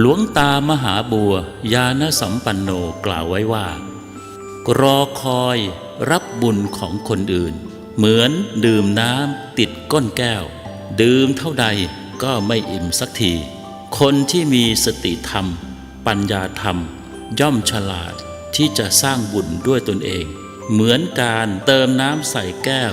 หลวงตามหาบัวยานสัมปันโนกล่าวไว้ว่า รอคอยรับบุญของคนอื่น เหมือนดื่มน้ำติดก้นแก้ว ดื่มเท่าใดก็ไม่อิ่มสักที คนที่มีสติธรรม ปัญญาธรรม ย่อมฉลาดที่จะสร้างบุญด้วยตนเอง เหมือนการเติมน้ำใส่แก้ว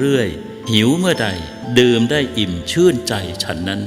เรื่อยๆหิวเมื่อใด ดื่มได้อิ่มชื่นใจฉันนั้น